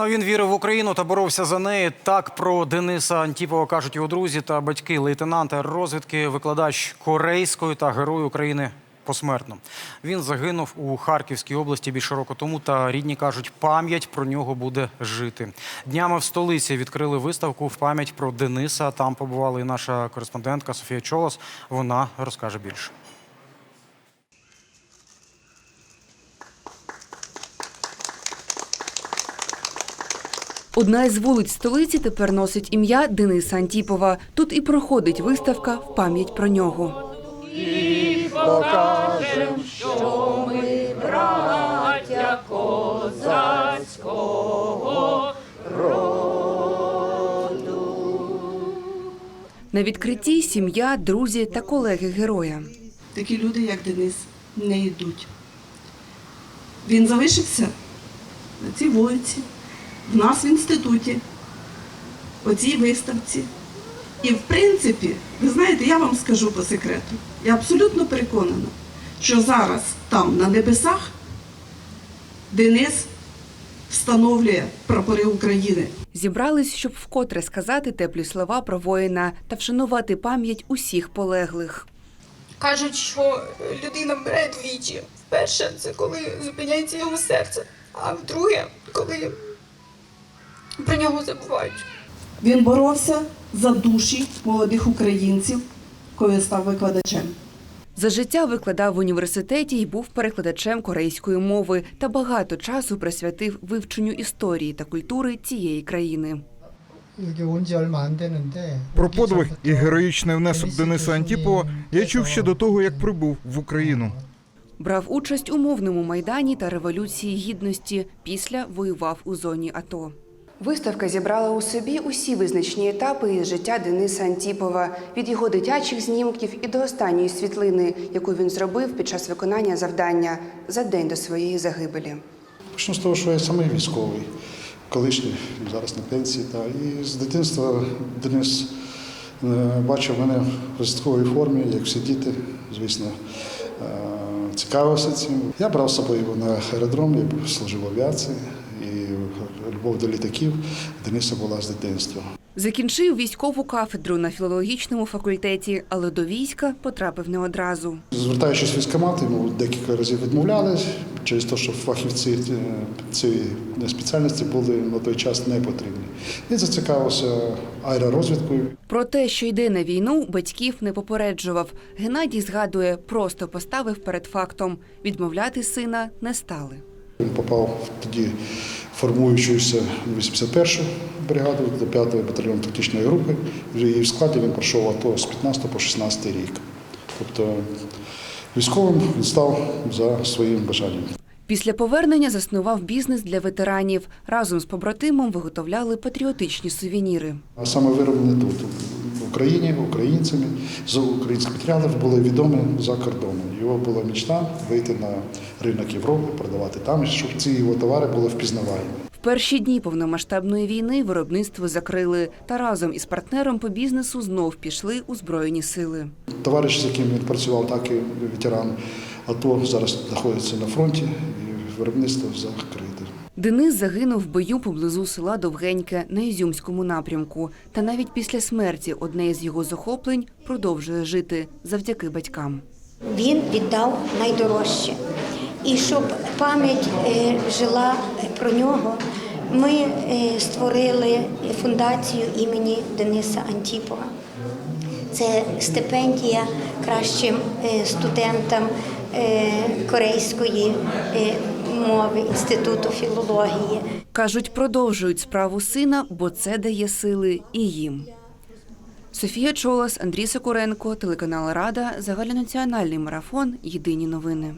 Ну, він вірив в Україну та боровся за неї. Так про Дениса Антіпова кажуть його друзі та батьки, лейтенант розвідки, викладач корейської та герой України посмертно. Він загинув у Харківській області більше року тому. Та рідні кажуть, пам'ять про нього буде жити. Днями в столиці відкрили виставку в пам'ять про Дениса. Там побувала і наша кореспондентка Софія Чолос. Вона розкаже більше. Одна із вулиць столиці тепер носить ім'я Дениса Антіпова. Тут і проходить виставка в пам'ять про нього. Козацького роду. На відкритті сім'я, друзі та колеги героя. Такі люди, як Денис, не йдуть. Він залишився на цій вулиці, в нас в інституті, по цій виставці. І в принципі, ви знаєте, я вам скажу по секрету, я абсолютно переконана, що зараз там, на небесах, Денис встановлює прапори України. Зібрались, щоб вкотре сказати теплі слова про воїна та вшанувати пам'ять усіх полеглих. Кажуть, що людина вмирає двічі. Перше це коли зупиняється його серце, а вдруге, коли про нього забувають. Він боровся за душі молодих українців, коли став викладачем. За життя викладав в університеті і був перекладачем корейської мови та багато часу присвятив вивченню історії та культури цієї країни. Про подвиг і героїчний внесок Дениса Антіпова я чув ще до того, як прибув в Україну. Брав участь у мовному майдані та революції гідності. Після воював у зоні АТО. Виставка зібрала у собі усі визначні етапи із життя Дениса Антіпова від його дитячих знімків і до останньої світлини, яку він зробив під час виконання завдання за день до своєї загибелі. Почну з того, що я самий військовий, колишній, зараз на пенсії. Та, і з дитинства Денис е, бачив мене в військовій формі, як всі діти, звісно, е, цікавився цим. Я брав з собою на аеродром, я служив в авіації, любов до літаків Дениса була з дитинства. Закінчив військову кафедру на філологічному факультеті, але до війська потрапив не одразу. Звертаючись в військкомат, йому декілька разів відмовляли через те, що фахівці е, цієї спеціальності були на той час не потрібні. Він зацікавився аеророзвідкою. Про те, що йде на війну, батьків не попереджував. Геннадій згадує, просто поставив перед фактом. Відмовляти сина не стали. Він попав тоді формуючуюся 81-ю бригаду до 5-ї батальйону тактичної групи. В її складі він пройшов АТО з 15 по 16 рік. Тобто військовим він став за своїм бажанням. Після повернення заснував бізнес для ветеранів. Разом з побратимом виготовляли патріотичні сувеніри. А саме вироблені тут, Україні, українцями, з українських матеріалів були відомі за кордоном. Його була мечта вийти на ринок Європи, продавати там, щоб ці його товари були впізнаваємі. В перші дні повномасштабної війни виробництво закрили та разом із партнером по бізнесу знов пішли у збройні сили. Товариш, з яким він працював, так і ветеран АТО, зараз знаходиться на фронті і виробництво закрите. Денис загинув в бою поблизу села Довгеньке на Ізюмському напрямку. Та навіть після смерті одне із його захоплень продовжує жити завдяки батькам. Він віддав найдорожче. І щоб пам'ять е, жила про нього, ми е, створили фундацію імені Дениса Антіпова. Це стипендія кращим е, студентам корейської мови Інституту філології. Кажуть, продовжують справу сина, бо це дає сили і їм. Софія Чолос, Андрій Сокуренко, телеканал Рада, загальнонаціональний марафон. Єдині новини.